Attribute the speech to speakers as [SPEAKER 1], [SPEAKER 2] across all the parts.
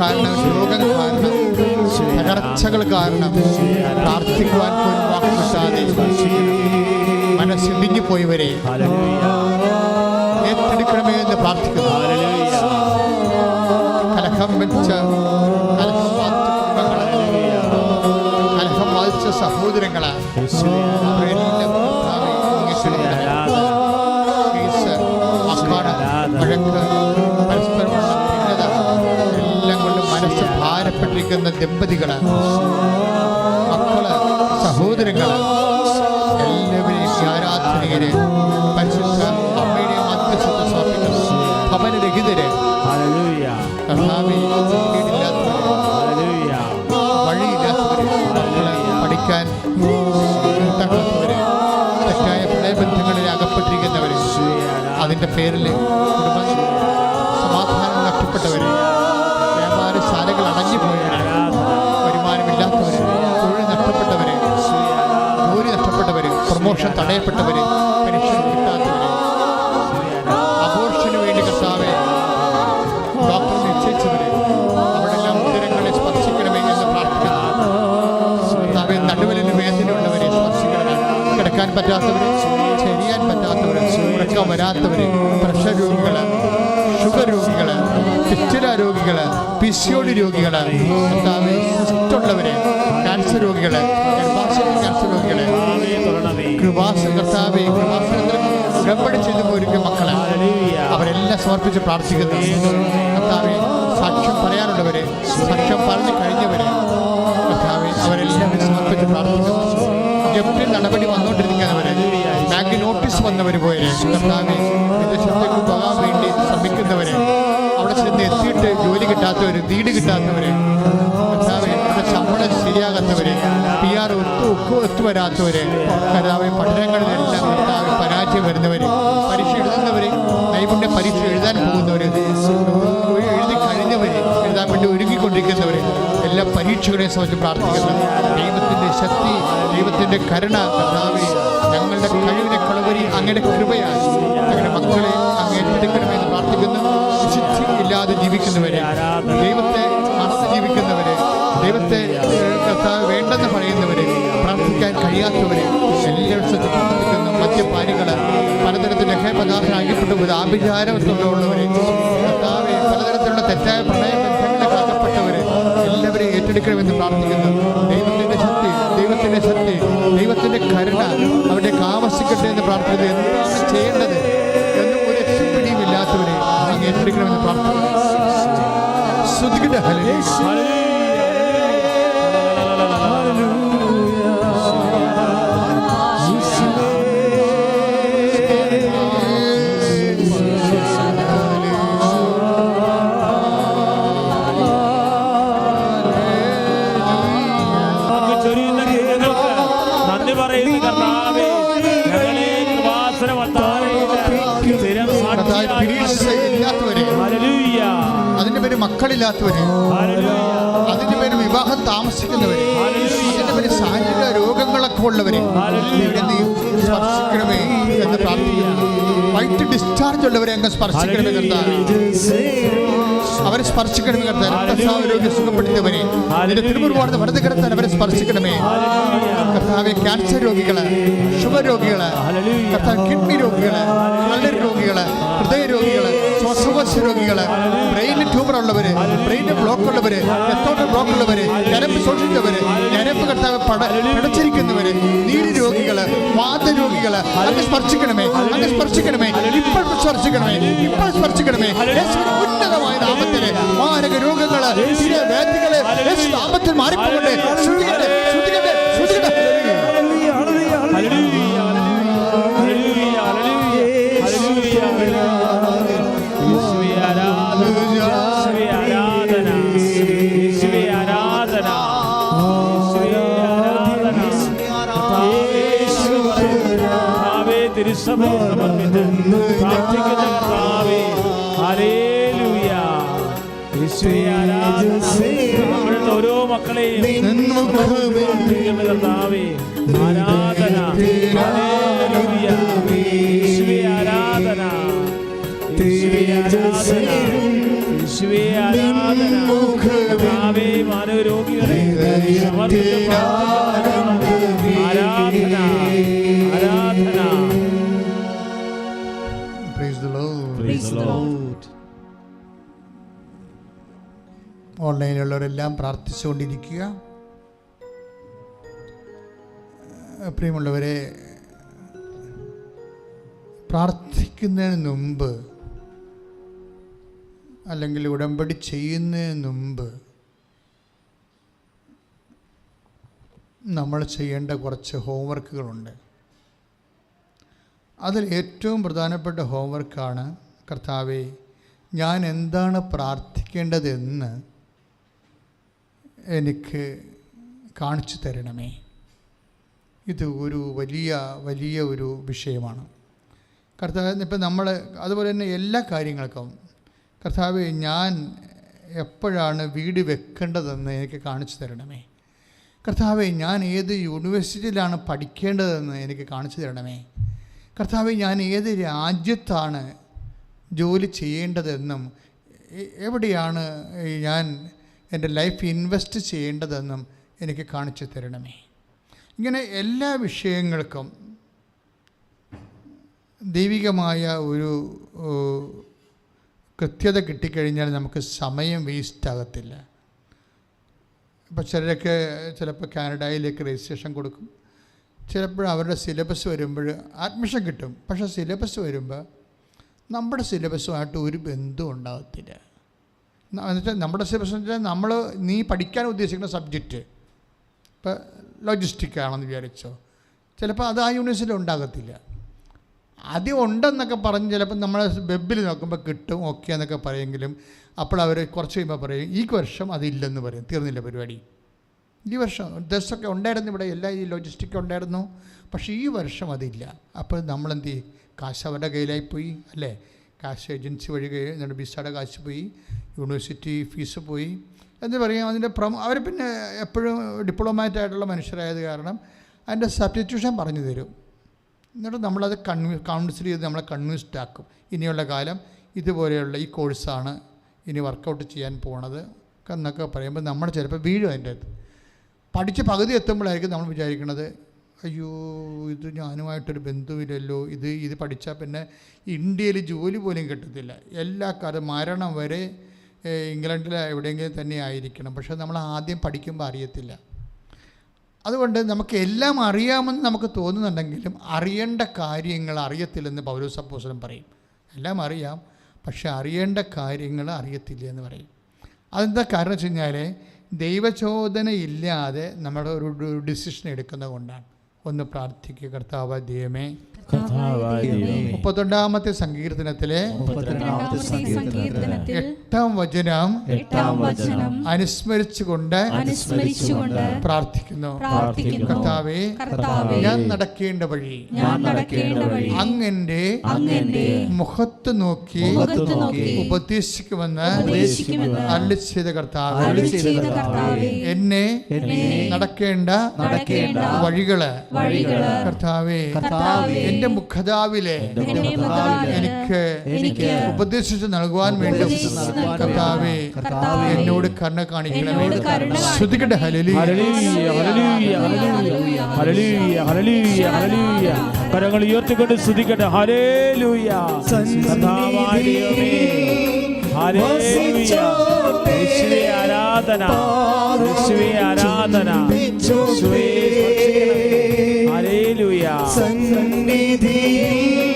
[SPEAKER 1] കാരണം രോഗങ്ങൾ കാരണം തകർച്ചകൾ കാരണം പ്രാർത്ഥിക്കുവാൻ പോലും വാക്ക് കിട്ടാതെ മനസ്സിടിഞ്ഞു പോയവരെ ഏറ്റെടുക്കണമേ എന്ന് പ്രാർത്ഥിക്കുന്നു. കലഹം വെച്ച കലഹം വാദിച്ച സഹോദരങ്ങളെ ഭാരപ്പെട്ടിരിക്കുന്ന ദമ്പതികൾ മക്കൾ സഹോദരങ്ങൾ എല്ലാവരെയും പരിശുദ്ധ ഭവനരഹിതര് വഴിയില്ലാത്തവര്. മക്കൾ പഠിക്കാൻ തെറ്റായ പ്രണയബന്ധങ്ങളിൽ അകപ്പെട്ടിരിക്കുന്നവര് അതിന്റെ പേരിൽ പ്രൊമോഷൻ തടയപ്പെട്ടവര് പെൻഷൻ കിട്ടാത്തവര് അബോർഷന് വേണ്ടി കർത്താവെ ഡോക്ടർ നിശ്ചയിച്ചവര് അവിടെല്ലാം ഉത്തരങ്ങളെ സ്പർശിക്കണമേ എന്ന് പ്രാർത്ഥിക്കുന്നു. നടുവലിന് വേദനയുള്ളവരെ കിടക്കാൻ പറ്റാത്തവരെ ചെരിയാൻ പറ്റാത്തവരെ ഉറക്കം വരാത്തവരെ പ്രഷർ രോഗികൾ ഷുഗർ രോഗികൾ പിച്ചില രോഗികൾ പിസിയോടി രോഗികൾ കർത്താവെ സിസ്റ്റുള്ളവര് ക്യാൻസർ രോഗികൾ ഗർഭാശയ കൃപാസ കർത്താവെ കൃപാസനത്തിൽ ഉടമ്പടി ചെയ്തു പോയിരിക്കും മക്കളെ അവരെല്ലാം സമർപ്പിച്ച് പ്രാർത്ഥിക്കുന്നു. കർത്താവെ സാക്ഷ്യം പറയാനുള്ളവരെ സാക്ഷ്യം പറഞ്ഞു കഴിഞ്ഞവരെ കർത്താവെ അവരെല്ലാം സമർപ്പിച്ച് പ്രാർത്ഥിക്കുന്നു. ജപ്തി നടപടി വന്നുകൊണ്ടിരിക്കുന്നവര് ബാങ്ക് നോട്ടീസ് കർത്താവെ വിദേശത്തേക്ക് പോകാൻ വേണ്ടി ശ്രമിക്കുന്നവര് അവിടെ ചെന്ന് എത്തിയിട്ട് ജോലി കിട്ടാത്തവര് വീട് കിട്ടാത്തവര് കർത്താവെ ശമ്പളം ശരിയാകാത്തവര് ഒത്തുവരാത്തവര് കർത്താവ് പഠനങ്ങളിലെല്ലാം കർത്താവ് പരാജയം വരുന്നവര് പരീക്ഷ എഴുതുന്നവര് നൈപുണ്യ പരീക്ഷ എഴുതാൻ പോകുന്നവര് എഴുതി കഴിഞ്ഞവര് എഴുതാൻ വേണ്ടി ഒരുങ്ങിക്കൊണ്ടിരിക്കുന്നവര് എല്ലാ പരീക്ഷകളെയും സംബന്ധിച്ച് പ്രാർത്ഥിക്കുന്നു. ദൈവത്തിന്റെ ശക്തി ദൈവത്തിന്റെ കരുണ കർത്താവ് ഞങ്ങളുടെ കഴിവിനെക്കുള്ളവരി അങ്ങയുടെ കൃപയാണ് ഞങ്ങളുടെ മക്കളെ അങ്ങേറ്റെടുക്കണമെന്ന് പ്രാർത്ഥിക്കുന്നു. വിശുദ്ധി ഇല്ലാതെ ജീവിക്കുന്നവരെ ദൈവത്തെ കഴിയാത്തവരെ പ്രാർത്ഥിക്കുന്നു മദ്യപാനികൾ പലതരത്തിൽ ലഹരി പദാർത്ഥം ആഭിചാരം കർത്താവെ പലതരത്തിലുള്ള തെറ്റായ പ്രണയ ബന്ധങ്ങളിൽ അകപ്പെട്ടവരെ എല്ലാവരെയും ഏറ്റെടുക്കണമെന്ന് പ്രാർത്ഥിക്കുന്നു. ദൈവത്തിന്റെ ശക്തി ദൈവത്തിന്റെ ശക്തി ദൈവത്തിന്റെ കരുണ അവരുടെ കാമസിക്കട്ടെ എന്ന് പ്രാർത്ഥിക്കുന്നു. എന്താണ് ചെയ്യേണ്ടത്? എന്നും ഒരു എത്തിപ്പിടിയും ഇല്ലാത്തവരെ അങ്ങ് ഏറ്റെടുക്കണമെന്ന് പ്രാർത്ഥിക്കുന്നു. മക്കളില്ലാത്തവര്. അതിന്റെ പേര് വിവാഹം താമസിക്കുന്നവര്. അതിന്റെ പേര് ശാരീരിക രോഗങ്ങളൊക്കെ ഉള്ളവര്. ഇവിടെ നീ സ്പർശിക്കണമേ എന്ന് പ്രാർത്ഥിക്കുന്നു. വൈറ്റ് ഡിസ്ചാർജ് ഉള്ളവരെ അങ്ങ് സ്പർശിക്കണമേ കർത്താവ്. അവരെ സ്പർശിക്കണമേ കർത്താവ്. രക്തസ്രാവരോഗ്യം സുഖപ്പെടുത്തിയവരെ. നിന്റെ തിരുമുറുപാട് വെറുതെ കിടത്താൻ അവരെ സ്പർശിക്കണമേ. കർത്താവെ ക്യാൻസർ രോഗികൾ ഷുഗർ രോഗികൾ കർത്താവ് കിഡ്നി രോഗികൾ കള്ളർ രോഗികൾ ഹൃദയ രോഗികൾ ശ്വാസകോശ രോഗികൾ ബ്രെയിനിൽ ട്യൂമർ ഉള്ളവര് ബ്രെയിനിൽ ബ്ലോക്ക് ഉള്ളവര് എത്തോട്ട് ബ്ലോക്ക് ഉള്ളവര് ഞരമ്പ് ശോഷിച്ചവര് ഞരമ്പ് കർത്താവ് പട പിടച്ചിരിക്കുന്നവര് നീര് രോഗികൾ വാത രോഗികൾ അങ്ങ് സ്പർശിക്കണമേ അങ്ങ് സ്പർശിക്കണമേ ഇപ്പോൾ സ്പർശിക്കണമേ ഇപ്പോൾ സ്പർശിക്കണമേ. ഉന്നതമായ നാമത്തിലെ മാരക വ്യാധികൾ യേശു നാമത്തിൽ മാറിപ്പോകട്ടെ.
[SPEAKER 2] തിരുസഭയെ സമർപ്പിച്ച് പ്രാർത്ഥിക്കുന്ന കർത്താവേ ഓരോ മക്കളെയും കർത്താവേ ആരാധന ആരാധന ആരാധന മാനവരോഗികളെ സമർപ്പിച്ച് പ്രാർത്ഥിക്കുന്നു.
[SPEAKER 1] The Lord. ഓൺലൈനിലുള്ളവരെല്ലാം പ്രാർത്ഥിച്ചുകൊണ്ടിരിക്കുക പ്രിയമുള്ളവരെ പ്രാർത്ഥിക്കുന്നതിന് മുമ്പ് അല്ലെങ്കിൽ ഉടമ്പടി ചെയ്യുന്നതിന് മുമ്പ് നമ്മൾ ചെയ്യേണ്ട കുറച്ച് ഹോംവർക്കുകളുണ്ട് അതിൽ ഏറ്റവും പ്രധാനപ്പെട്ട ഹോംവർക്കാണ് കർത്താവെ ഞാൻ എന്താണ് പ്രാർത്ഥിക്കേണ്ടതെന്ന് എനിക്ക് കാണിച്ചു തരണമേ. ഇത് ഒരു വലിയ വലിയ ഒരു വിഷയമാണ്. കർത്താവ് ഇപ്പം നമ്മൾ അതുപോലെ തന്നെ എല്ലാ കാര്യങ്ങൾക്കും കർത്താവ് ഞാൻ എപ്പോഴാണ് വീട് വെക്കേണ്ടതെന്ന് എനിക്ക് കാണിച്ചു തരണമേ. കർത്താവെ ഞാൻ ഏത് യൂണിവേഴ്സിറ്റിയിലാണ് പഠിക്കേണ്ടതെന്ന് എനിക്ക് കാണിച്ചു തരണമേ. കർത്താവ് ഞാൻ ഏത് രാജ്യത്താണ് ജോലി ചെയ്യേണ്ടതെന്നും എവിടെയാണ് ഞാൻ എന്റെ ലൈഫ് ഇൻവെസ്റ്റ് ചെയ്യേണ്ടതെന്നും എനിക്ക് കാണിച്ചു തരണമേ. ഇങ്ങനെ എല്ലാ വിഷയങ്ങൾക്കും ദൈവികമായ ഒരു കൃത്യത കിട്ടിക്കഴിഞ്ഞാൽ നമുക്ക് സമയം വേസ്റ്റ് ആകത്തില്ല. ഇപ്പോൾ ചിലരൊക്കെ ചിലപ്പോൾ കാനഡയിലേക്ക് രജിസ്ട്രേഷൻ കൊടുക്കും. ചിലപ്പോൾ അവരുടെ സിലബസ് വരുമ്പോൾ അഡ്മിഷൻ കിട്ടും. പക്ഷേ സിലബസ് വരുമ്പോൾ നമ്മുടെ സിലബസുമായിട്ട് ഒരു ബന്ധവും ഉണ്ടാകത്തില്ല. എന്നുവെച്ചാൽ നമ്മുടെ സിലബസ് വെച്ചാൽ നമ്മൾ നീ പഠിക്കാൻ ഉദ്ദേശിക്കുന്ന സബ്ജക്റ്റ്. ഇപ്പോൾ ലോജിസ്റ്റിക് ആണെന്ന് വിചാരിച്ചോ. ചിലപ്പോൾ അത് ആ യൂണിവേഴ്സിറ്റി ഉണ്ടാകത്തില്ല. ആദ്യം ഉണ്ടെന്നൊക്കെ പറഞ്ഞ് ചിലപ്പോൾ നമ്മൾ വെബിൽ നോക്കുമ്പോൾ കിട്ടും ഓക്കെ എന്നൊക്കെ പറയുമെങ്കിലും അപ്പോൾ അവർ കുറച്ച് കഴിയുമ്പോൾ പറയും ഈ വർഷം അതില്ലെന്ന് പറയും. തീർന്നില്ല പരിപാടി. ഈ വർഷം ഡ്രസ്സൊക്കെ ഉണ്ടായിരുന്നു ഇവിടെ എല്ലാ ഈ ലോജിസ്റ്റിക് ഉണ്ടായിരുന്നു. പക്ഷേ ഈ വർഷം അതില്ല. അപ്പോൾ നമ്മളെന്ത് ചെയ്യും? കാശ് അവരുടെ കയ്യിലായി പോയി അല്ലേ? കാശ് ഏജൻസി വഴി എന്നിട്ട് വിസയുടെ കാശ് പോയി യൂണിവേഴ്സിറ്റി ഫീസ് പോയി. എന്ന് പറയും അതിന്റെ പ്രമോ അവർ പിന്നെ എപ്പോഴും ഡിപ്ലോമാറ്റ് ആയിട്ടുള്ള മനുഷ്യരായത് കാരണം അതിന്റെ സബ്സ്റ്റിറ്റ്യൂഷൻ പറഞ്ഞു തരും. എന്നിട്ട് നമ്മളത് കൺവി കൗൺസിൽ ചെയ്ത് നമ്മളെ കൺവിൻസ്ഡ് ആക്കും. ഇനിയുള്ള കാലം ഇതുപോലെയുള്ള ഈ കോഴ്സാണ് ഇനി വർക്കൗട്ട് ചെയ്യാൻ പോണത് എന്നൊക്കെ പറയുമ്പോൾ നമ്മൾ ചിലപ്പോൾ വീഴും അതിന്റെ അകത്ത്. പഠിച്ച് പകുതി എത്തുമ്പോഴായിരിക്കും നമ്മൾ വിചാരിക്കുന്നത് അയ്യോ ഇത് ഞാനുമായിട്ടൊരു ബന്ധുവില്ലല്ലോ ഇത് ഇത് പഠിച്ചാൽ പിന്നെ ഇന്ത്യയിൽ ജോലി പോലും കിട്ടത്തില്ല. എല്ലാ കാലം മരണം വരെ ഇംഗ്ലണ്ടിൽ എവിടെയെങ്കിലും തന്നെ ആയിരിക്കണം. പക്ഷേ നമ്മൾ ആദ്യം പഠിക്കുമ്പോൾ അറിയത്തില്ല. അതുകൊണ്ട് നമുക്ക് എല്ലാം അറിയാമെന്ന് നമുക്ക് തോന്നുന്നുണ്ടെങ്കിലും അറിയേണ്ട കാര്യങ്ങൾ അറിയത്തില്ലെന്ന് പൗരസപ്പോസനം പറയും. എല്ലാം അറിയാം പക്ഷെ അറിയേണ്ട കാര്യങ്ങൾ അറിയത്തില്ല എന്ന് പറയും. അതെന്താ കാരണം വെച്ച് കഴിഞ്ഞാൽ ദൈവചോദന ഇല്ലാതെ നമ്മുടെ ഒരു ഡിസിഷൻ എടുക്കുന്നത് കൊണ്ടാണ്. ഒന്ന് പ്രാർത്ഥിക്കുക. കർത്താവ് ദൈവമേ
[SPEAKER 2] കർത്താവായ ദൈവമേ,
[SPEAKER 1] മുപ്പത്തൊണ്ടാമത്തെ സങ്കീർത്തനത്തിലെ എട്ടാം വചനം അനുസ്മരിച്ചുകൊണ്ട് പ്രാർത്ഥിക്കുന്നു.
[SPEAKER 3] പ്രാർത്ഥിക്കുന്നു.
[SPEAKER 1] കർത്താവേ ഞാൻ നടക്കേണ്ട വഴി
[SPEAKER 3] ഞാൻ നടക്കേണ്ട വഴി
[SPEAKER 1] അങ്ങന്റെ മുഖത്ത് നോക്കി
[SPEAKER 3] മുഖത്ത് നോക്കി
[SPEAKER 1] ഉപദേശിക്കുമെന്ന് അല്ല ചെയ്ത കർത്താവ്.
[SPEAKER 3] കർത്താവേ.
[SPEAKER 1] എന്നെ
[SPEAKER 3] എന്നെ
[SPEAKER 1] നടക്കേണ്ട
[SPEAKER 3] നടക്കേണ്ട
[SPEAKER 1] വഴികൾ
[SPEAKER 3] വഴികൾ
[SPEAKER 1] കർത്താവേ
[SPEAKER 3] കർത്താവേ
[SPEAKER 1] എന്റെ മുഖതാവിലെ എനിക്ക്
[SPEAKER 3] എനിക്ക്
[SPEAKER 1] ഉപദേശിച്ച് നൽകുവാൻ വേണ്ടി കർത്താവേ
[SPEAKER 3] കർത്താവേ
[SPEAKER 1] എന്നോട് കരുണ കാണിക്കണമേ. ശ്രുതിക്കട്ടെ ഹലലി
[SPEAKER 2] hallelujah, hallelujah, hallelujah, hallelujah, hallelujah, hallelujah. കരങ്ങൾ ഉയർത്തിക്കൊണ്ട് ശ്രദ്ധിക്കട്ടെ. ഹല്ലേലൂയ. യേശുവേ ആരാധന. ആരാധന.
[SPEAKER 1] 神
[SPEAKER 2] 你的荣。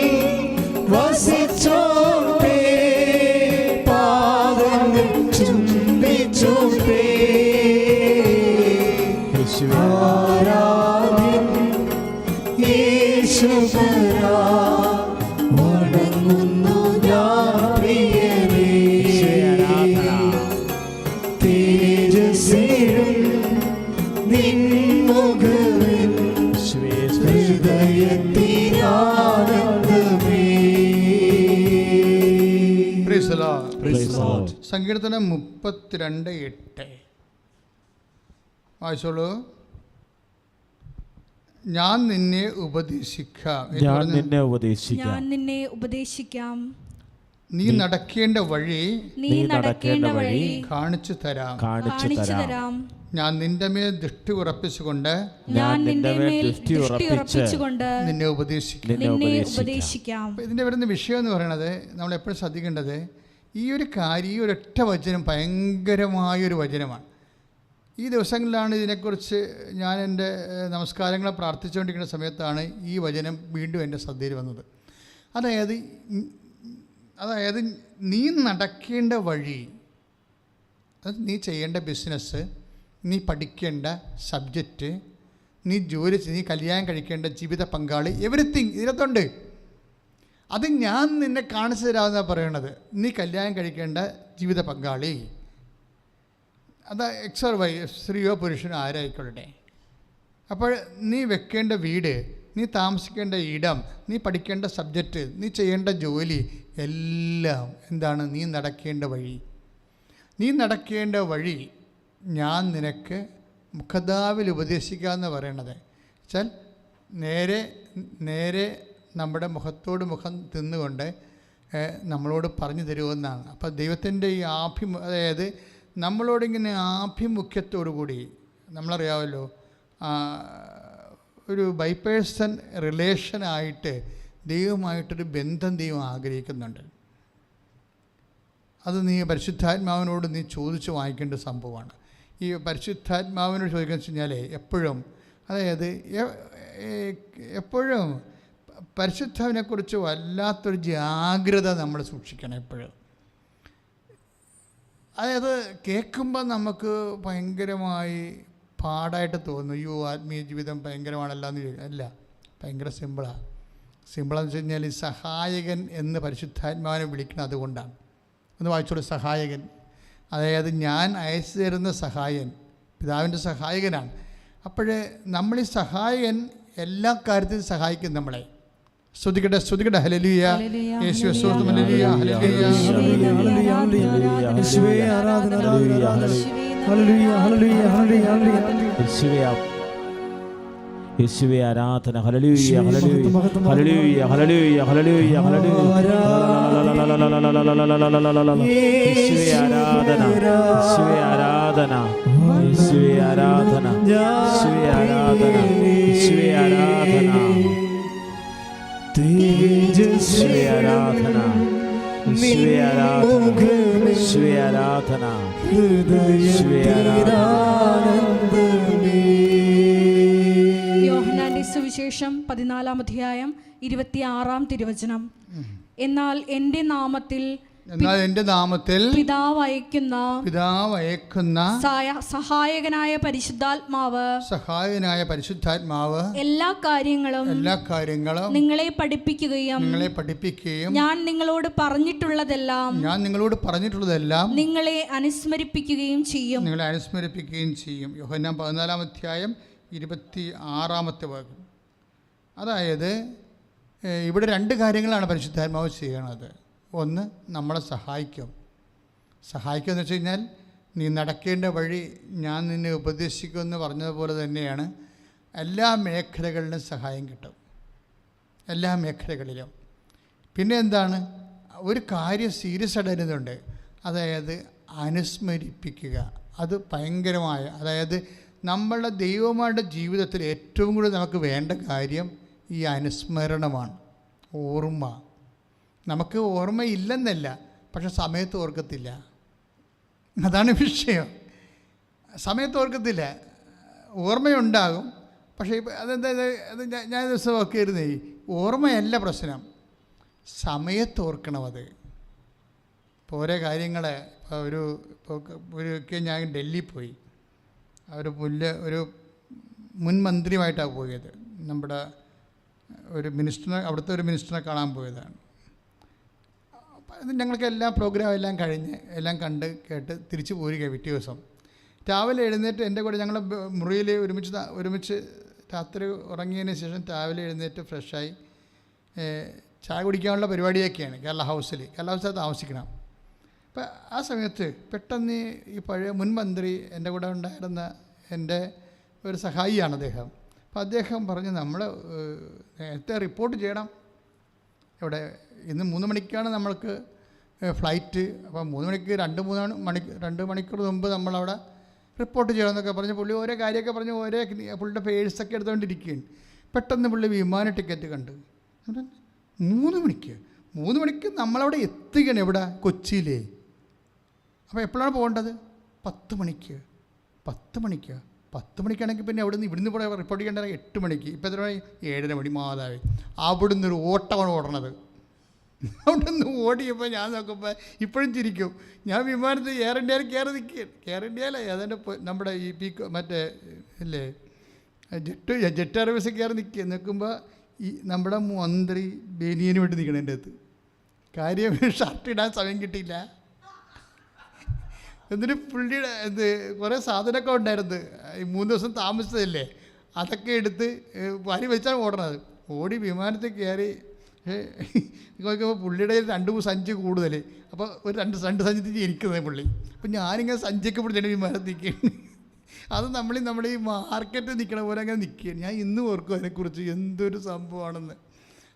[SPEAKER 1] സങ്കീർത്തനം മുപ്പത്തിരണ്ട് എട്ട്. വായിച്ചോളൂ. ഞാൻ നിന്നെ ഉപദേശിക്കാം.
[SPEAKER 2] ഞാൻ നിന്നെ ഉപദേശിക്കാം.
[SPEAKER 3] ഞാൻ നിന്നെ ഉപദേശിക്കാം.
[SPEAKER 1] നീ നടക്കേണ്ട വഴി
[SPEAKER 3] നീ നടക്കേണ്ട വഴി
[SPEAKER 1] കാണിച്ചു തരാം.
[SPEAKER 2] കാണിച്ചു തരാം.
[SPEAKER 1] ഞാൻ നിന്റെ മേൽ ദൃഷ്ടി ഉറപ്പിച്ചുകൊണ്ട്
[SPEAKER 3] ഞാൻ നിന്റെ മേൽ
[SPEAKER 2] ദൃഷ്ടി
[SPEAKER 3] ദൃഷ്ടി
[SPEAKER 2] ഉറപ്പിച്ച്
[SPEAKER 3] ഉറപ്പിച്ചുകൊണ്ട്
[SPEAKER 1] നിന്നെ ഉപദേശിക്കാം.
[SPEAKER 2] നിന്നെ ഉപദേശിക്കാം.
[SPEAKER 1] ഇതിന്റെ വരുന്ന വിഷയം എന്ന് പറയുന്നത് നമ്മൾ എപ്പോഴും ശ്രദ്ധിക്കേണ്ടത് ഈ ഒരു കാര്യം ഈ ഒരൊറ്റ വചനം ഭയങ്കരമായൊരു വചനമാണ്. ഈ ദിവസങ്ങളിലാണ് ഇതിനെക്കുറിച്ച് ഞാൻ എന്റെ നമസ്കാരങ്ങളെ പ്രാർത്ഥിച്ചുകൊണ്ടിരിക്കുന്ന സമയത്താണ് ഈ വചനം വീണ്ടും എന്റെ ശ്രദ്ധയിൽ വന്നത്. അതായത് അതായത് നീ നടക്കേണ്ട വഴി അത് നീ ചെയ്യേണ്ട ബിസിനസ് നീ പഠിക്കേണ്ട സബ്ജക്റ്റ് നീ ജോലി നീ കല്യാണം കഴിക്കേണ്ട ജീവിത പങ്കാളി എവറിത്തിങ് ഇതിനകത്തുണ്ട്. അത് ഞാൻ നിന്നെ കാണിച്ചു തരാമെന്ന പറയണത്. നീ കല്യാണം കഴിക്കേണ്ട ജീവിത പങ്കാളി. അത് എക്സർ വൈ സ്ത്രീയോ പുരുഷനോ ആരായിക്കൊള്ളട്ടെ. അപ്പോൾ നീ വെക്കേണ്ട വീട് നീ താമസിക്കേണ്ട ഇടം നീ പഠിക്കേണ്ട സബ്ജക്റ്റ് നീ ചെയ്യേണ്ട ജോലി എല്ലാം എന്താണ് നീ നടക്കേണ്ട വഴി. നീ നടക്കേണ്ട വഴി ഞാൻ നിനക്ക് മുഖതാവിൽ ഉപദേശിക്കുക എന്ന് പറയണത്. വെച്ചാൽ നേരെ നേരെ നമ്മുടെ മുഖത്തോട് മുഖം തിന്നുകൊണ്ട് നമ്മളോട് പറഞ്ഞു തരുമെന്നാണ്. അപ്പോൾ ദൈവത്തിന്റെ ഈ ആഭിമു അതായത് നമ്മളോടിങ്ങനെ ആഭിമുഖ്യത്തോടു കൂടി നമ്മളറിയാമല്ലോ ഒരു ബൈപേഴ്സൺ റിലേഷനായിട്ട് ദൈവമായിട്ടൊരു ബന്ധം ദൈവം ആഗ്രഹിക്കുന്നുണ്ട്. അത് നീ പരിശുദ്ധാത്മാവിനോട് നീ ചോദിച്ച് വാങ്ങിക്കേണ്ട സംഭവമാണ്. ഈ പരിശുദ്ധാത്മാവിനോട് ചോദിക്കുക വെച്ച് കഴിഞ്ഞാൽ എപ്പോഴും അതായത് എപ്പോഴും പരിശുദ്ധാവിനെക്കുറിച്ച് വല്ലാത്തൊരു ജാഗ്രത നമ്മൾ സൂക്ഷിക്കണം എപ്പോഴും. അതായത് കേൾക്കുമ്പോൾ നമുക്ക് ഭയങ്കരമായി പാടായിട്ട് തോന്നുന്നു അയ്യോ ആത്മീയ ജീവിതം ഭയങ്കരമാണല്ലോ എന്ന് ചോദിക്കും. അല്ല ഭയങ്കര സിമ്പിളാണ് സിമ്പിളെന്ന് വെച്ച് കഴിഞ്ഞാൽ സഹായകൻ എന്ന് പരിശുദ്ധാത്മാവിനെ വിളിക്കുന്നത് അതുകൊണ്ടാണ്. ഒന്ന് വായിച്ചോളൂ സഹായകൻ. അതായത് ഞാൻ അയച്ചു തരുന്ന സഹായൻ പിതാവിന്റെ സഹായകനാണ്. അപ്പോഴേ നമ്മൾ ഈ സഹായകൻ എല്ലാ കാര്യത്തിലും സഹായിക്കും നമ്മളെ. ശ്രദ്ധിക്കട്ടെ ശ്രദ്ധിക്കട്ടെ ഹലലിയ യേശു സ്വത്തും ഹലലിയ
[SPEAKER 4] ഹലലിയ ആരാധന ഹലലിയ ഹലലിയ ഹലലിയ ഹലലിയ
[SPEAKER 2] യേശുവേ ആരാധന. ഹലലൂയ ഹലലൂയ ഹലലൂയ ഹലലൂയ ഹലലൂയ യേശുവേ ആരാധന. യേശുവേ ആരാധന. യേശുവേ ആരാധന. യേശുവേ ആരാധന. യേശുവേ ആരാധന. യേശുവേ ആരാധന.
[SPEAKER 3] യോഹനാന്റെ സുവിശേഷം പതിനാലാം അധ്യായം ഇരുപത്തിയാറാം തിരുവചനം. എന്നാൽ എന്റെ നാമത്തിൽ
[SPEAKER 1] എന്നാൽ എന്റെ നാമത്തിൽ
[SPEAKER 3] പിതാവ് അയക്കുന്ന
[SPEAKER 1] പിതാവ് അയക്കുന്ന
[SPEAKER 3] സഹായകനായ പരിശുദ്ധാത്മാവ്
[SPEAKER 1] സഹായകനായ പരിശുദ്ധാത്മാവ്
[SPEAKER 3] എല്ലാ കാര്യങ്ങളും
[SPEAKER 1] എല്ലാ കാര്യങ്ങളും
[SPEAKER 3] നിങ്ങളെ പഠിപ്പിക്കുകയും
[SPEAKER 1] നിങ്ങളെ പഠിപ്പിക്കുകയും
[SPEAKER 3] ഞാൻ നിങ്ങളോട് പറഞ്ഞിട്ടുള്ളതെല്ലാം
[SPEAKER 1] ഞാൻ നിങ്ങളോട് പറഞ്ഞിട്ടുള്ളതെല്ലാം
[SPEAKER 3] നിങ്ങളെ അനുസ്മരിപ്പിക്കുകയും ചെയ്യും.
[SPEAKER 1] നിങ്ങളെ അനുസ്മരിപ്പിക്കുകയും ചെയ്യും. യോഹന്നാൻ പതിനാലാം അധ്യായം ഇരുപത്തി ആറാമത്തെ വാക്യം. അതായത് ഇവിടെ രണ്ട് കാര്യങ്ങളാണ് പരിശുദ്ധാത്മാവ് ചെയ്യണത്. ഒന്ന് നമ്മളെ സഹായിക്കും. സഹായിക്കുമെന്ന് വെച്ച് കഴിഞ്ഞാൽ നീ നടക്കേണ്ട വഴി ഞാൻ നിന്നെ ഉപദേശിക്കുമെന്ന് പറഞ്ഞതുപോലെ തന്നെയാണ് എല്ലാ മേഖലകളിലും സഹായം കിട്ടും. എല്ലാ മേഖലകളിലും. പിന്നെ എന്താണ്? ഒരു കാര്യം സീരിയസ് ആയിട്ട് വരുന്നുണ്ട്. അതായത് അനുസ്മരിപ്പിക്കുക. അത് ഭയങ്കരമായ അതായത് നമ്മളുടെ ദൈവമായിട്ട് ജീവിതത്തിൽ ഏറ്റവും കൂടുതൽ നമുക്ക് വേണ്ട കാര്യം ഈ അനുസ്മരണമാണ്. ഓർമ്മ. നമുക്ക് ഓർമ്മയില്ലെന്നല്ല പക്ഷെ സമയത്ത് ഓർക്കത്തില്ല. അതാണ് വിഷയം. സമയത്ത് ഓർക്കത്തില്ല. ഓർമ്മയുണ്ടാകും പക്ഷേ അതെന്താ അത് ഞാൻ ദിവസം ഒക്കെ ഇരുന്നേ ഓർമ്മയല്ല പ്രശ്നം. സമയത്ത് ഓർക്കണം അത്. ഇപ്പോൾ ഓരോ കാര്യങ്ങൾ ഒരു ഒരിക്കൽ ഞാൻ ഡൽഹി പോയി. ഒരു പുല്ല് ഒരു മുൻ മന്ത്രിയുമായിട്ടാണ് പോയത്. നമ്മുടെ ഒരു മിനിസ്റ്ററിനെ അവിടുത്തെ ഒരു മിനിസ്റ്ററിനെ കാണാൻ പോയതാണ്. ഞങ്ങൾക്ക് എല്ലാ പ്രോഗ്രാം എല്ലാം കഴിഞ്ഞ് എല്ലാം കണ്ട് കേട്ട് തിരിച്ചു പോരുക പിറ്റേ ദിവസം. രാവിലെ എഴുന്നേറ്റ് എന്റെ കൂടെ ഞങ്ങൾ മുറിയിൽ ഒരുമിച്ച് ഒരുമിച്ച് രാത്രി ഉറങ്ങിയതിന് ശേഷം രാവിലെ എഴുന്നേറ്റ് ഫ്രഷായി ചായ കുടിക്കാനുള്ള പരിപാടിയൊക്കെയാണ് കേരള ഹൗസിൽ കേരള ഹൗസിൽ താമസിക്കണം. അപ്പം ആ സമയത്ത് പെട്ടെന്ന് ഈ പഴയ മുൻ മന്ത്രി എന്റെ കൂടെ ഉണ്ടായിരുന്ന എന്റെ ഒരു സഹായിയാണ് അദ്ദേഹം. അപ്പം അദ്ദേഹം പറഞ്ഞ് നമ്മൾ നേരത്തെ റിപ്പോർട്ട് ചെയ്യണം. ഇവിടെ ഇന്ന് മൂന്ന് മണിക്കാണ് നമ്മൾക്ക് ഫ്ലൈറ്റ് അപ്പോൾ മൂന്ന് മണിക്ക് രണ്ട് മൂന്ന് മണി രണ്ട് മണിക്കൂർ മുമ്പ് നമ്മളവിടെ റിപ്പോർട്ട് ചെയ്യണമെന്നൊക്കെ പറഞ്ഞ് പുള്ളി ഓരോ കാര്യമൊക്കെ പറഞ്ഞ് ഓരോ പുള്ളിയുടെ പേഴ്സൊക്കെ എടുത്തുകൊണ്ടിരിക്കുകയാണ് പെട്ടെന്ന് പുള്ളി വിമാന ടിക്കറ്റ് കണ്ട്. മൂന്ന് മണിക്ക്? മൂന്ന് മണിക്ക് നമ്മളവിടെ എത്തുകയാണ് എവിടെ കൊച്ചിയിലേ. അപ്പോൾ എപ്പോഴാണ് പോകേണ്ടത്? പത്ത് മണിക്ക്. പത്ത് മണിക്ക്. പത്ത് മണിക്കാണെങ്കിൽ പിന്നെ അവിടെ നിന്ന് ഇവിടുന്ന് ഇവിടെ റിപ്പോർട്ട് ചെയ്യേണ്ടത് എട്ട് മണിക്ക്. ഇപ്പം എത്ര മണി? ഏഴര മണി മാതാവേ. അവിടുന്ന് ഒരു ഓട്ടമാണ് ഓടണത്. അവിടെ നിന്ന് ഓടിയപ്പോൾ ഞാൻ നോക്കുമ്പോൾ ഇപ്പോഴും ചിരിക്കും. ഞാൻ വിമാനത്തിൽ എയർ ഇന്ത്യയിൽ കയറി നിൽക്കുകയാണ് എയർ ഇന്ത്യയിലെ ഏതാണ്ട് നമ്മുടെ ഈ പി മറ്റേ ഇല്ലേ? ജെറ്റ് ജെറ്റ് എയർവേസിൽ കയറി നിൽക്കുക നിൽക്കുമ്പോൾ ഈ നമ്മുടെ മന്ത്രി ബേനിയന് വേണ്ടി നിൽക്കണം എന്റെ അടുത്ത്. കാര്യം ഷർട്ട് ഇടാൻ സമയം കിട്ടിയില്ല. എന്നിട്ട് പുള്ളിയുടെ ഇത് കുറേ സാധനമൊക്കെ ഉണ്ടായിരുന്നു. ഈ മൂന്ന് ദിവസം താമസിച്ചതല്ലേ? അതൊക്കെ എടുത്ത് വാരി വെച്ചാണ് ഓടണത്. ഓടി വിമാനത്തിൽ കയറി ഏഹ്, നോക്കുമ്പോൾ പുള്ളിയുടെ രണ്ട് സഞ്ചി കൂടുതൽ അപ്പോൾ ഒരു രണ്ട് രണ്ട് സഞ്ചി ഇരിക്കുന്നത് പുള്ളി. അപ്പം ഞാനിങ്ങനെ സഞ്ചിയൊക്കെ പിടിച്ചിട്ട് നിൽക്കുകയാണ് അത് നമ്മൾ നമ്മൾ ഈ മാർക്കറ്റിൽ നിൽക്കണ പോലെ അങ്ങനെ നിൽക്കുകയാണ് ഞാൻ ഇന്നും ഓർക്കും അതിനെക്കുറിച്ച് എന്തൊരു സംഭവമാണെന്ന്.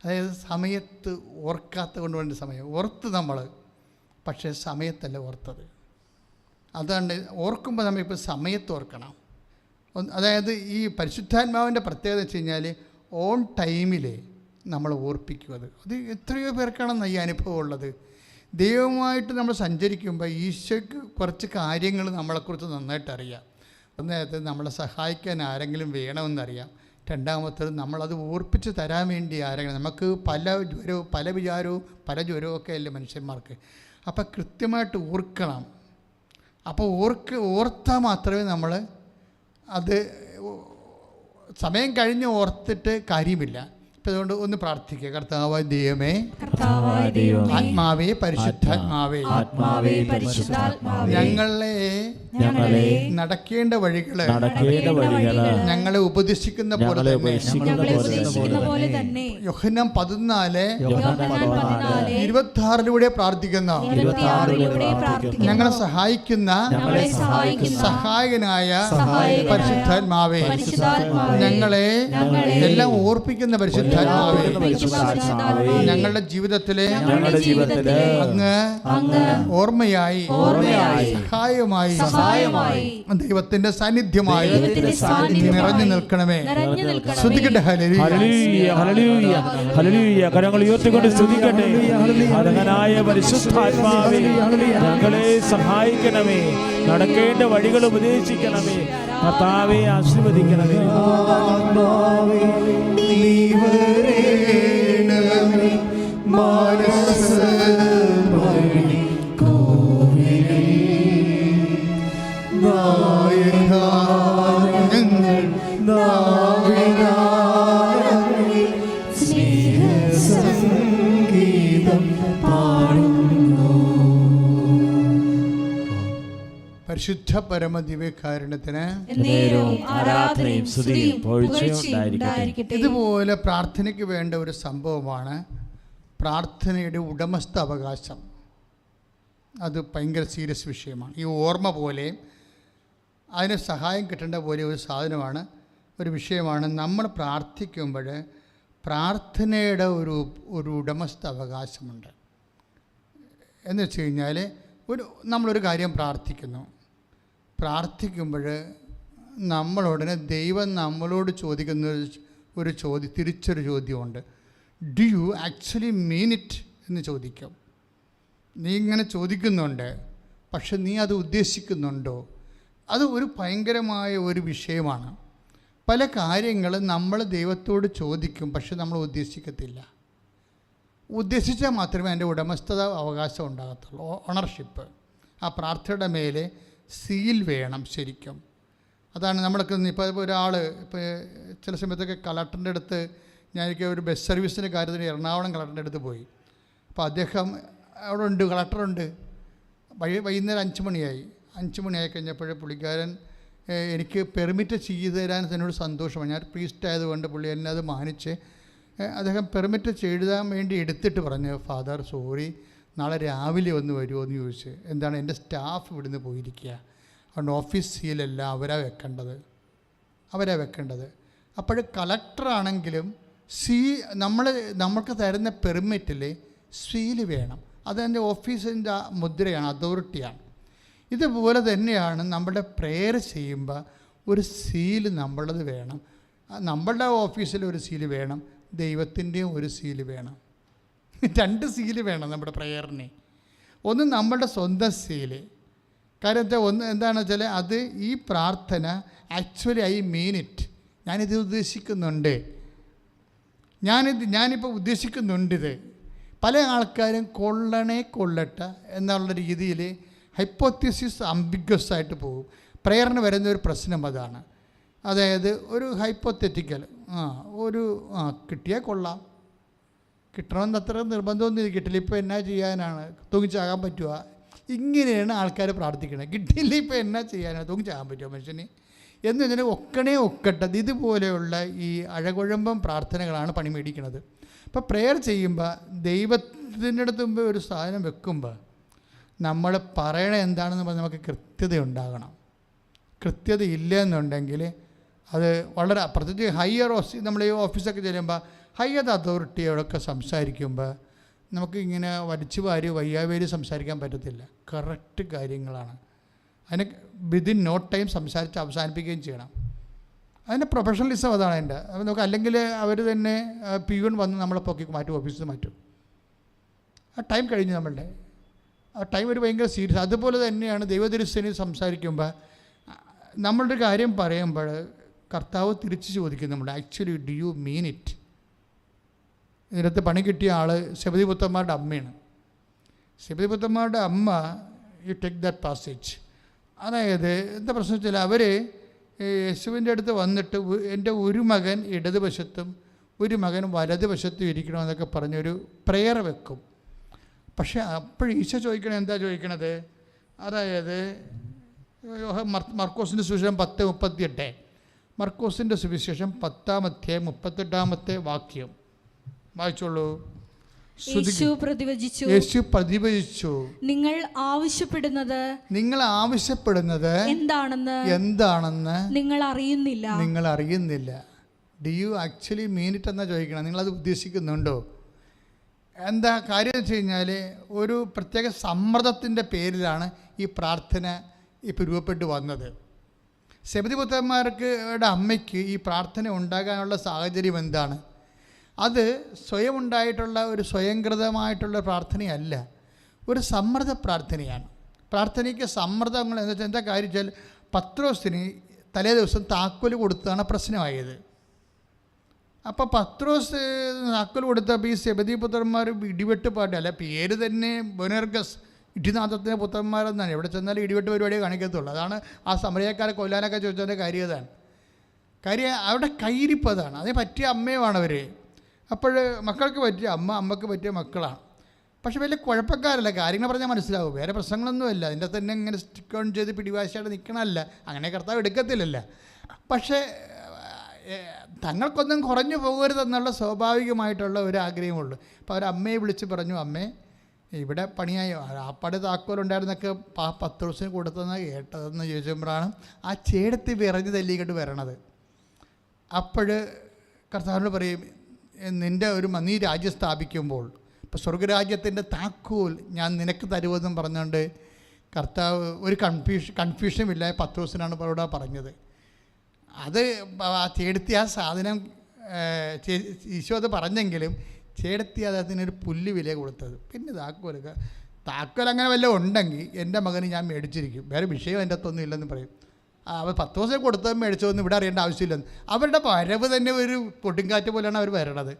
[SPEAKER 1] അതായത് സമയത്ത് ഓർക്കാത്ത കൊണ്ട് വേണ്ട സമയം. ഓർത്ത് നമ്മൾ പക്ഷേ സമയത്തല്ല ഓർത്തത്. അതാണ് ഓർക്കുമ്പോൾ നമ്മളിപ്പോൾ സമയത്ത് ഓർക്കണം. അതായത് ഈ പരിശുദ്ധാത്മാവിന്റെ പ്രത്യേകത വെച്ച് കഴിഞ്ഞാൽ ഓൺ ടൈമിൽ നമ്മൾ ഓർപ്പിക്കും അത്. അത് എത്രയോ പേർക്കാണ് ഈ അനുഭവം ഉള്ളത്. ദൈവമായിട്ട് നമ്മൾ സഞ്ചരിക്കുമ്പോൾ ഈശോയ്ക്ക് കുറച്ച് കാര്യങ്ങൾ നമ്മളെക്കുറിച്ച് നന്നായിട്ട് അറിയാം. ഒന്നേരത്ത് നമ്മളെ സഹായിക്കാൻ ആരെങ്കിലും വേണമെന്നറിയാം. രണ്ടാമത്തത് നമ്മളത് ഓർപ്പിച്ച് തരാൻ വേണ്ടി ആരെങ്കിലും നമുക്ക് പല ജ്വരവും പല വിചാരവും പല ജ്വരവും ഒക്കെ അല്ലേ മനുഷ്യന്മാർക്ക്. അപ്പം കൃത്യമായിട്ട് ഓർക്കണം. അപ്പോൾ ഓർക്ക് ഓർത്താൽ മാത്രമേ നമ്മൾ അത് സമയം കഴിഞ്ഞ് ഓർത്തിട്ട് കാര്യമില്ല. അതുകൊണ്ട് ഒന്ന് പ്രാർത്ഥിക്കുക. കർത്താവ് ദൈവമേ
[SPEAKER 3] കർത്താവായ ദൈവമേ
[SPEAKER 1] ആത്മാവേ പരിശുദ്ധാത്മാവേ
[SPEAKER 3] ആത്മാവേ പരിശുദ്ധാത്മാവേ
[SPEAKER 1] ഞങ്ങളെ
[SPEAKER 3] ഞങ്ങളെ
[SPEAKER 1] നടക്കേണ്ട വഴികൾ
[SPEAKER 2] നടക്കേണ്ട വഴികൾ
[SPEAKER 1] ഞങ്ങളെ ഉപദേശിക്കുന്ന പോലെ
[SPEAKER 2] ഞങ്ങളെ
[SPEAKER 1] തന്നെ.
[SPEAKER 2] ഉപദേശിക്കുന്ന പോലെ
[SPEAKER 3] തന്നെ.
[SPEAKER 1] യോഹന്നാൻ പതിനാല് ഇരുപത്തി ആറിലൂടെ പ്രാർത്ഥിക്കുന്ന
[SPEAKER 3] ഇരുപത്തിയാറിലൂടെ പ്രാർത്ഥിക്കുന്നു
[SPEAKER 1] ഞങ്ങളെ സഹായിക്കുന്ന
[SPEAKER 3] ഞങ്ങളെ സഹായിക്കുന്ന
[SPEAKER 1] സഹായകനായ പരിശുദ്ധാത്മാവേ
[SPEAKER 3] പരിശുദ്ധാത്മാവേ
[SPEAKER 1] ഞങ്ങളെ
[SPEAKER 3] ഞങ്ങളെ
[SPEAKER 1] എല്ലാം ഓർപ്പിക്കുന്ന
[SPEAKER 3] പരിശുദ്ധ പരിശുദ്ധാത്മാവേ
[SPEAKER 1] ഞങ്ങളുടെ ജീവിതത്തിലെ
[SPEAKER 2] ഞങ്ങളുടെ ജീവിതത്തിലെ
[SPEAKER 1] അങ്ങ്
[SPEAKER 3] അങ്ങ്
[SPEAKER 1] ഓർമ്മയായി
[SPEAKER 3] ഓർമ്മയായി
[SPEAKER 1] സഹായമായി
[SPEAKER 3] സഹായമായി
[SPEAKER 1] ദൈവത്തിന്റെ സാന്നിധ്യമായി നിറഞ്ഞു നിൽക്കണമേ. ശ്രദ്ധിക്കട്ടെ.
[SPEAKER 2] കരങ്ങൾ ഉയർത്തിക്കൊണ്ട് സ്തുതിക്കട്ടെ അർഹനായ പരിശുദ്ധാത്മാവേ ഞങ്ങളെ സഹായിക്കണമേ. നടക്കേണ്ട വഴികൾ ഉപദേശിക്കണമേ. കർത്താവെ ആശീർവദിക്കണമേ.
[SPEAKER 4] ആത്മാവേ
[SPEAKER 1] പരിശുദ്ധ പരമ ദിവ്യകാരുണ്യത്തിന്
[SPEAKER 2] പുകഴ്ചയും
[SPEAKER 1] ഇതുപോലെ പ്രാർത്ഥനയ്ക്ക് വേണ്ട ഒരു സംഭവമാണ് പ്രാർത്ഥനയുടെ ഉടമസ്ഥ അവകാശം അത് ഭയങ്കര സീരിയസ് വിഷയമാണ്. ഈ ഓർമ്മ പോലെ അതിന് സഹായം കിട്ടേണ്ട പോലെ ഒരു സാധനമാണ് ഒരു വിഷയമാണ്. നമ്മൾ പ്രാർത്ഥിക്കുമ്പോൾ പ്രാർത്ഥനയുടെ ഒരു ഒരു ഉടമസ്ഥ അവകാശമുണ്ട് എന്ന് വെച്ച് കഴിഞ്ഞാൽ ഒരു നമ്മളൊരു കാര്യം പ്രാർത്ഥിക്കുന്നു. പ്രാർത്ഥിക്കുമ്പോൾ നമ്മളോടനെ ദൈവം നമ്മളോട് ചോദിക്കുന്ന ഒരു- ചോദ്യം തിരിച്ചൊരു ചോദ്യമുണ്ട്. Do you actually mean it എന്ന് ചോദിക്കും. നീ ഇങ്ങനെ ചോദിക്കുന്നുണ്ട് പക്ഷെ നീ അത് ഉദ്ദേശിക്കുന്നുണ്ടോ? അത് ഒരു ഭയങ്കരമായ ഒരു വിഷയമാണ്. പല കാര്യങ്ങളും നമ്മൾ ദൈവത്തോട് ചോദിക്കും പക്ഷെ നമ്മൾ ഉദ്ദേശിക്കത്തില്ല. ഉദ്ദേശിച്ചാൽ മാത്രമേ അതിന്റെ ഉടമസ്ഥത അവകാശം ഉണ്ടാകത്തുള്ളൂ ഓണർഷിപ്പ് ആ പ്രാർത്ഥനയുടെ മേലെ സീൽ വേണം ശരിക്കും. അതാണ് നമ്മളൊക്കെ ഇപ്പോൾ ഒരാൾ ഇപ്പോൾ ചില സമയത്തൊക്കെ കളക്ടറിന്റെ അടുത്ത് ഞാൻ ഞാനൊക്കെ ഒരു ബസ് സർവീസിന്റെ കാര്യത്തിന് എറണാകുളം കളക്ടറിന്റെ അടുത്ത് പോയി. അപ്പോൾ അദ്ദേഹം അവിടെ ഉണ്ട് കളക്ടറുണ്ട് വൈ വൈകുന്നേരം അഞ്ച് മണിയായി. അഞ്ച് മണിയായി കഴിഞ്ഞപ്പോൾ പുള്ളിക്കാരൻ എനിക്ക് പെർമിറ്റ് ചെയ്തു തരാൻ എന്നോട് സന്തോഷമാണ് ഞാൻ പ്രീസ്റ്റ് ആയതുകൊണ്ട് പുള്ളി എന്നെ അത് മാനിച്ച് അദ്ദേഹം പെർമിറ്റ് ചെയ്താൻ വേണ്ടി എടുത്തിട്ട് പറഞ്ഞു ഫാദർ സോറി. നാളെ രാവിലെ ഒന്ന് വരുമോ എന്ന് ചോദിച്ച് എന്താണ് എന്റെ സ്റ്റാഫ് ഇവിടുന്ന് പോയിരിക്കുക? അതുകൊണ്ട് ഓഫീസ് സീലല്ല അവരാ വെക്കേണ്ടത്. അവരാ വെക്കേണ്ടത്. അപ്പോൾ കളക്ടറാണെങ്കിലും സീ നമ്മൾ നമ്മൾക്ക് തരുന്ന പെർമിറ്റിൽ സീൽ വേണം. അതെന്റെ ഓഫീസിന്റെ മുദ്രയാണ് അതോറിറ്റിയാണ്. ഇതുപോലെ തന്നെയാണ് നമ്മുടെ പ്രെയർ ചെയ്യുമ്പോൾ ഒരു സീൽ നമ്മളത് വേണം. നമ്മളുടെ ഓഫീസിൽ ഒരു സീൽ വേണം. ദൈവത്തിന്റെയും ഒരു സീൽ വേണം. രണ്ട് സീൽ വേണം നമ്മുടെ പ്രെയറിന് ഒന്ന് നമ്മളുടെ സ്വന്തം സീൽ കാര്യം എന്താ ഒന്ന് എന്താണെന്ന് വെച്ചാൽ അത് ഈ പ്രാർത്ഥന ആക്ച്വലി ഐ മീൻ ഇറ്റ് ഞാനിത് ഉദ്ദേശിക്കുന്നുണ്ട്. ഞാനിത് ഞാനിപ്പോൾ ഉദ്ദേശിക്കുന്നുണ്ട് ഇത്. പല ആൾക്കാരും കൊള്ളണേ കൊള്ളട്ട എന്നുള്ള രീതിയിൽ ഹൈപ്പോത്തിസിസ് അംബിഗ്വസ് ആയിട്ട് പോകും. പ്രേയറിന് വരുന്ന ഒരു പ്രശ്നം അതാണ്. അതായത് ഒരു ഹൈപ്പോത്തറ്റിക്കൽ ആ ഒരു ആ കിട്ടിയാൽ കൊള്ളാം. കിട്ടണമെന്ന് അത്ര നിർബന്ധമൊന്നും കിട്ടില്ല. ഇപ്പോൾ എന്നാ ചെയ്യാനാണ്? തൂങ്ങിച്ചാകാൻ പറ്റുക ഇങ്ങനെയാണ് ആൾക്കാർ പ്രാർത്ഥിക്കുന്നത് കിട്ടിയില്ല ഇപ്പോൾ എന്നാ ചെയ്യാനാണ് തൂങ്ങിച്ചാകാൻ പറ്റുമോ മനുഷ്യന്? എന്ന് വെച്ചാൽ ഒക്കണേ ഒക്കട്ടത് ഇതുപോലെയുള്ള ഈ അഴകുഴമ്പം പ്രാർത്ഥനകളാണ് പണി മേടിക്കുന്നത് അപ്പോൾ പ്രെയർ ചെയ്യുമ്പോൾ ദൈവത്തിന്റെ അടുത്ത് മുമ്പ് ഒരു സാധനം വെക്കുമ്പോൾ നമ്മൾ പറയണ എന്താണെന്ന് പറഞ്ഞാൽ നമുക്ക് കൃത്യത ഉണ്ടാകണം കൃത്യത ഇല്ല എന്നുണ്ടെങ്കിൽ അത് വളരെ പ്രത്യേകിച്ച് ഹയർ ഓഫീസ് നമ്മൾ ഈ ഓഫീസൊക്കെ ചെല്ലുമ്പോൾ ഹയർ അതോറിറ്റിയോടൊക്കെ സംസാരിക്കുമ്പോൾ നമുക്ക് ഇങ്ങനെ വലിച്ചു വാരി വയ്യാവേരി സംസാരിക്കാൻ പറ്റത്തില്ല. കറക്റ്റ് കാര്യങ്ങളാണ്. അതിന് വിതിൻ നോ ടൈം സംസാരിച്ച് അവസാനിപ്പിക്കുകയും ചെയ്യണം. അതിന്റെ പ്രൊഫഷണലിസം അതാണ് അതിന്റെ. അപ്പോൾ നമുക്ക് അല്ലെങ്കിൽ അവർ തന്നെ പിയൂൺ വന്ന് നമ്മളെ പൊക്കി മാറ്റും ഓഫീസിൽ മാറ്റും. ആ ടൈം കഴിഞ്ഞു നമ്മളുടെ. ആ ടൈം ഒരു ഭയങ്കര സീരിയസ് അതുപോലെ തന്നെയാണ് ദൈവദൃശ്യന് സംസാരിക്കുമ്പോൾ നമ്മളുടെ കാര്യം പറയുമ്പോൾ കർത്താവ് തിരിച്ച് ചോദിക്കും നമ്മൾ actually do you mean it ഇതിനകത്ത് പണി കിട്ടിയ ആൾ ശബരിപുത്രന്മാരുടെ അമ്മയാണ്. ശബരിപുത്രന്മാരുടെ അമ്മ യു ടേക്ക് ദാറ്റ് പാസേജ് അതായത് എന്താ പ്രശ്നം വെച്ചാൽ അവർ യേശുവിന്റെ അടുത്ത് വന്നിട്ട് എന്റെ ഒരു മകൻ ഇടതുവശത്തും ഒരു മകൻ വലതുവശത്തും ഇരിക്കണമെന്നൊക്കെ പറഞ്ഞൊരു പ്രെയർ വെക്കും. പക്ഷേ അപ്പോഴും ഈശോ ചോദിക്കണത് എന്താ ചോദിക്കണത്? അതായത് മർക്കോസിന്റെ സുവിശേഷം പത്ത് മുപ്പത്തിയെട്ട്. മർക്കോസിന്റെ സുവിശേഷം പത്താമത്തെ മുപ്പത്തെട്ടാമത്തെ വാക്യം. വായിച്ചോളൂ.
[SPEAKER 3] യേശു പ്രതിവചിച്ചു.
[SPEAKER 1] യേശു പ്രതിവചിച്ചു.
[SPEAKER 3] നിങ്ങൾ ആവശ്യപ്പെടുന്നത്
[SPEAKER 1] നിങ്ങൾ ആവശ്യപ്പെടുന്നത്
[SPEAKER 3] എന്താണെന്ന്
[SPEAKER 1] എന്താണെന്ന്
[SPEAKER 3] നിങ്ങൾ അറിയുന്നില്ല.
[SPEAKER 1] നിങ്ങൾ അറിയുന്നില്ല. Do you actually mean it എന്നാ ചോദിക്കണം. നിങ്ങൾ അത് ഉദ്ദേശിക്കുന്നുണ്ടോ? എന്താ കാര്യം വെച്ച് കഴിഞ്ഞാൽ ഒരു പ്രത്യേക സമ്മർദ്ദത്തിന്റെ പേരിലാണ് ഈ പ്രാർത്ഥന ഇപ്പോൾ രൂപപ്പെട്ട് വന്നത്. ശബരിപുത്രന്മാർക്ക് അമ്മയ്ക്ക് ഈ പ്രാർത്ഥന ഉണ്ടാകാനുള്ള സാഹചര്യം എന്താണ്? അത് സ്വയം ഉണ്ടായിട്ടുള്ള ഒരു സ്വയംകൃതമായിട്ടുള്ള പ്രാർത്ഥനയല്ല. ഒരു സമ്മർദ്ദ പ്രാർത്ഥനയാണ്. പ്രാർത്ഥനയ്ക്ക് സമ്മർദ്ദങ്ങൾ എന്ന് വെച്ചാൽ എന്താ കാര്യം വെച്ചാൽ പത്രോസിന് തലേ ദിവസം താക്കോൽ കൊടുത്താണ് പ്രശ്നമായത്. അപ്പോൾ പത്രോസ് താക്കോൽ കൊടുത്തപ്പോൾ ഈ സെബദി പുത്രന്മാർ ഇടിവെട്ട് പാട്ട് അല്ല പേര് തന്നെ ബൊനർഗസ് ഇടിനാഥത്തിന്റെ പുത്രന്മാരെന്നാണ്. എവിടെ ചെന്നാലും ഇടിവെട്ട് പരിപാടിയെ കാണിക്കത്തുള്ളൂ. അതാണ് ആ സമരക്കാരെ കൊല്ലാനൊക്കെ ചോദിച്ചതിന്റെ കാര്യം അതാണ് കാര്യം അവിടെ കയ്യിരിപ്പതാണ് അതേ പറ്റിയ അമ്മയുമാണ് അവർ അപ്പോൾ മക്കൾക്ക് പറ്റിയ അമ്മ അമ്മയ്ക്ക് പറ്റിയ മക്കളാണ് പക്ഷേ വലിയ കുഴപ്പക്കാരല്ല. കാര്യങ്ങൾ പറഞ്ഞാൽ മനസ്സിലാവും. വേറെ പ്രശ്നങ്ങളൊന്നുമല്ല. അതിന്റെ തന്നെ ഇങ്ങനെ സ്റ്റിക്ക് ഓൺ ചെയ്ത് പിടിവാശിയായിട്ട് നിൽക്കണമല്ല അങ്ങനെ കർത്താവ് എടുക്കത്തില്ലല്ല. പക്ഷേ തങ്ങൾക്കൊന്നും കുറഞ്ഞു പോകരുതെന്നുള്ള സ്വാഭാവികമായിട്ടുള്ള ഒരു ആഗ്രഹമുള്ളൂ അപ്പോൾ അവർ അമ്മയെ വിളിച്ച് പറഞ്ഞു അമ്മേ ഇവിടെ പണിയായി. ആപ്പാട് താക്കോലുണ്ടായിരുന്നൊക്കെ ആ പത്ത് ദിവസം കൊടുത്തതെന്ന് കേട്ടതെന്ന് ചോദിച്ചപ്പോഴാണ് ആ ചേടത്തി വിറഞ്ഞ് തല്ലിക്കിട്ട് വരണത്. അപ്പോൾ കർത്താവിനോട് പറയും "എ, നിന്റെ ഒരു നീ രാജ്യം സ്ഥാപിക്കുമ്പോൾ ഇപ്പോൾ സ്വർഗരാജ്യത്തിന്റെ താക്കോൽ ഞാൻ നിനക്ക് തരുമെന്നും പറഞ്ഞുകൊണ്ട് കർത്താവ് ഒരു കൺഫ്യൂഷൻ കൺഫ്യൂഷനും ഇല്ല പത്ത് ദിവസത്തിനാണ് ഇവിടെ പറഞ്ഞത്. അത് ചേടത്തി ആ സാധനം ഈശോ അത് പറഞ്ഞെങ്കിലും ചേടത്തി അത് അതിനൊരു പുല്ല് വില കൊടുത്തത്. പിന്നെ താക്കോലൊക്കെ താക്കോൽ അങ്ങനെ വല്ലതും ഉണ്ടെങ്കിൽ എന്റെ മകന് ഞാൻ മേടിച്ചിരിക്കും. വേറെ വിഷയം എന്റെ അകത്തൊന്നും ഇല്ലെന്ന് പറയും. അവർ പത്ത് ദിവസം കൊടുത്തതും മേടിച്ചതൊന്നും ഇവിടെ അറിയേണ്ട ആവശ്യമില്ലെന്ന്. അവരുടെ വരവ് തന്നെ ഒരു പൊട്ടിങ്കാറ്റ് പോലെയാണ് അവർ വരണത്.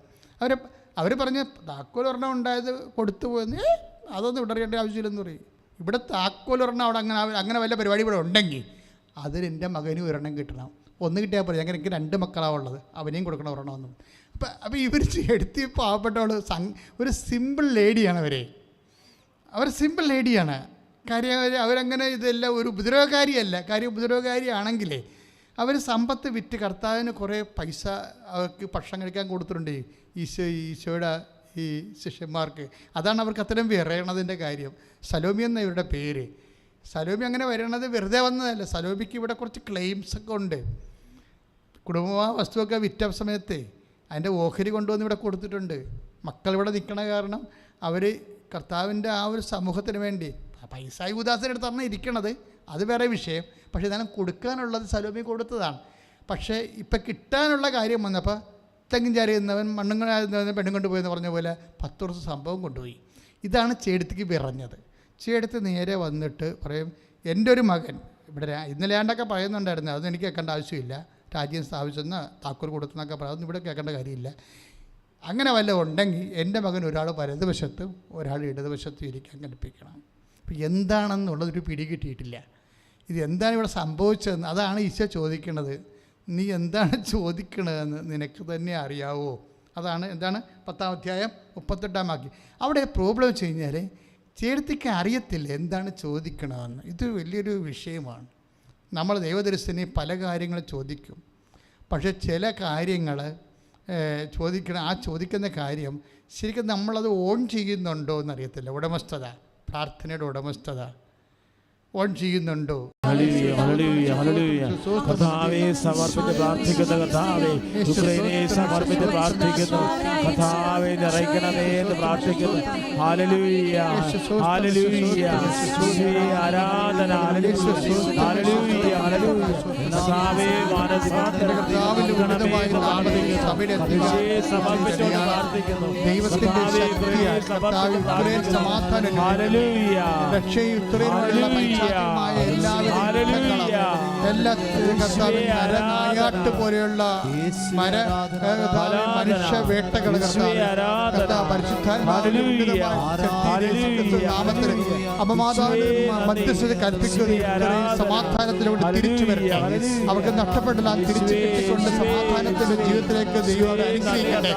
[SPEAKER 1] അവർ അവർ പറഞ്ഞ് താക്കോൽ ഒരെണ്ണം ഉണ്ടായത് കൊടുത്തു പോയെന്ന്. "ഏ, അതൊന്നും ഇവിടെ അറിയേണ്ട ആവശ്യമില്ലെന്ന് പറയും. ഇവിടെ താക്കോൽ ഒരെണ്ണം അവിടെ അങ്ങനെ അങ്ങനെ വല്ല പരിപാടി ഇവിടെ ഉണ്ടെങ്കിൽ അതിന് എന്റെ മകനും ഒരെണ്ണം കിട്ടണം. ഒന്ന് കിട്ടിയാൽ പറയും അങ്ങനെ എനിക്ക് രണ്ട് മക്കളാണ് ഉള്ളത്. അവനെയും കൊടുക്കണം ഒരെണ്ണം ഒന്നും. അപ്പം അപ്പോൾ ഇവർ എടുത്തി പാവപ്പെട്ടവൾ ഒരു സിമ്പിൾ ലേഡിയാണ് അവരെ. അവർ സിമ്പിൾ ലേഡിയാണ് കാര്യം അവർ അവരങ്ങനെ ഇതെല്ലാം ഒരു ഉപദ്രവകാരിയല്ല. കാര്യം ഉപദ്രവകാരിയാണെങ്കിലേ അവർ സമ്പത്ത് വിറ്റ് കർത്താവിന് കുറേ പൈസ അവർക്ക് ഭക്ഷണം കഴിക്കാൻ കൊടുത്തിട്ടുണ്ട് ഈശോ ഈശോയുടെ ഈ ശിഷ്യന്മാർക്ക്. അതാണ് അവർക്ക് അത്രയും വിറയണതിന്റെ കാര്യം. സലോമി എന്ന ഇവരുടെ പേര്. സലോമി അങ്ങനെ വരണത് വെറുതെ വന്നതല്ല. സലോമിക്ക് ഇവിടെ കുറച്ച് ക്ലെയിംസ് ഒക്കെ ഉണ്ട്. കുടുംബ വസ്തുവൊക്കെ വിറ്റ സമയത്ത് അതിന്റെ ഓഹരി കൊണ്ടുവന്ന് ഇവിടെ കൊടുത്തിട്ടുണ്ട്. മക്കൾ ഇവിടെ നിൽക്കണ കാരണം അവർ കർത്താവിന്റെ ആ ഒരു സമൂഹത്തിന് വേണ്ടി പൈസ ഉദാസന പറഞ്ഞാൽ ഇരിക്കണത്. അത് വേറെ വിഷയം. പക്ഷേ ഇതെല്ലാം കൊടുക്കാനുള്ളത് സലോമി കൊടുത്തതാണ്. പക്ഷേ ഇപ്പം കിട്ടാനുള്ള കാര്യം വന്നപ്പോൾ തെങ്ങും ചാരിയുന്നവൻ മണ്ണും പെണ്ണും കൊണ്ടുപോയെന്ന് പറഞ്ഞ പോലെ പത്ത് വർഷം സംഭവം കൊണ്ടുപോയി. ഇതാണ് ചേടത്തേക്ക് വിറഞ്ഞത്. ചേടത്ത് നേരെ വന്നിട്ട് പറയും എന്റെ ഒരു മകൻ. ഇവിടെ ഇന്നലെ ആണ്ടൊക്കെ പറയുന്നുണ്ടായിരുന്നു. അതൊന്നും എനിക്ക് കേൾക്കേണ്ട ആവശ്യമില്ല. രാജ്യം സ്ഥാപിച്ചെന്ന് താക്കൂർ കൊടുത്തെന്നൊക്കെ പറയാം. അതൊന്നും ഇവിടെ കേൾക്കേണ്ട കാര്യമില്ല. അങ്ങനെ വല്ല ഉണ്ടെങ്കിൽ എന്റെ മകൻ ഒരാൾ വലതുവശത്തും ഒരാൾ ഇടതുവശത്തും ഇരിക്കാൻ കൽപ്പിക്കണം. അപ്പം എന്താണെന്നുള്ളതൊരു പിടി കിട്ടിയിട്ടില്ല. ഇത് എന്താണ് ഇവിടെ സംഭവിച്ചതെന്ന് അതാണ് ഈശോ ചോദിക്കുന്നത് നീ എന്താണ് ചോദിക്കണതെന്ന് നിനക്ക് തന്നെ അറിയാവോ? അതാണ് എന്താണ്? പത്താം അധ്യായം മുപ്പത്തെട്ടാം വാക്യം. അവിടെ പ്രോബ്ലം വെച്ച് കഴിഞ്ഞാൽ ചേർത്തിക്ക് അറിയത്തില്ല എന്താണ് ചോദിക്കണമെന്ന് ഇത് വലിയൊരു വിഷയമാണ്. നമ്മൾ ദൈവദർശനെ പല കാര്യങ്ങൾ ചോദിക്കും. പക്ഷേ ചില കാര്യങ്ങൾ ചോദിക്കണം ആ ചോദിക്കുന്ന കാര്യം ശരിക്കും നമ്മളത് ഓൺ ചെയ്യുന്നുണ്ടോ എന്നറിയത്തില്ല. ഉടമസ്ഥത. പ്രാർത്ഥനയുടെ ഉടമസ്ഥത. ഓൺ ചെയ്യുന്നുണ്ടോ?
[SPEAKER 2] സമർപ്പിച്ച് പ്രാർത്ഥിക്കുന്ന സമർപ്പിച്ച് പ്രാർത്ഥിക്കുന്നു. നിറയ്ക്കണമേ എന്ന് പ്രാർത്ഥിക്കുന്നു. ആരാധന ഹല്ലേലൂയ.
[SPEAKER 1] ദൈവത്തിന്റെ ശക്തിയാൽ കർത്താവ് സമാധാനം പൈശാചികമായ എല്ലാ കർത്താവ് നരനായാട്ട് പോലെയുള്ള മര മനുഷ്യ വേട്ടകൾ കർത്താവ്. നാമത്തിൽ അപമാതാവിന്റെ മധ്യസ്ഥത കൽപ്പിക്കുന്ന സമാധാനത്തിലൂടെ തിരിച്ചു വരട്ടെ അവർക്ക് നഷ്ടപ്പെട്ടെല്ലാം തിരിച്ചു കിട്ടിക്കൊണ്ട് സമാധാനത്തിന്റെ ജീവിതത്തിലേക്ക് ദൈവം അനുഗ്രഹിക്കട്ടെ.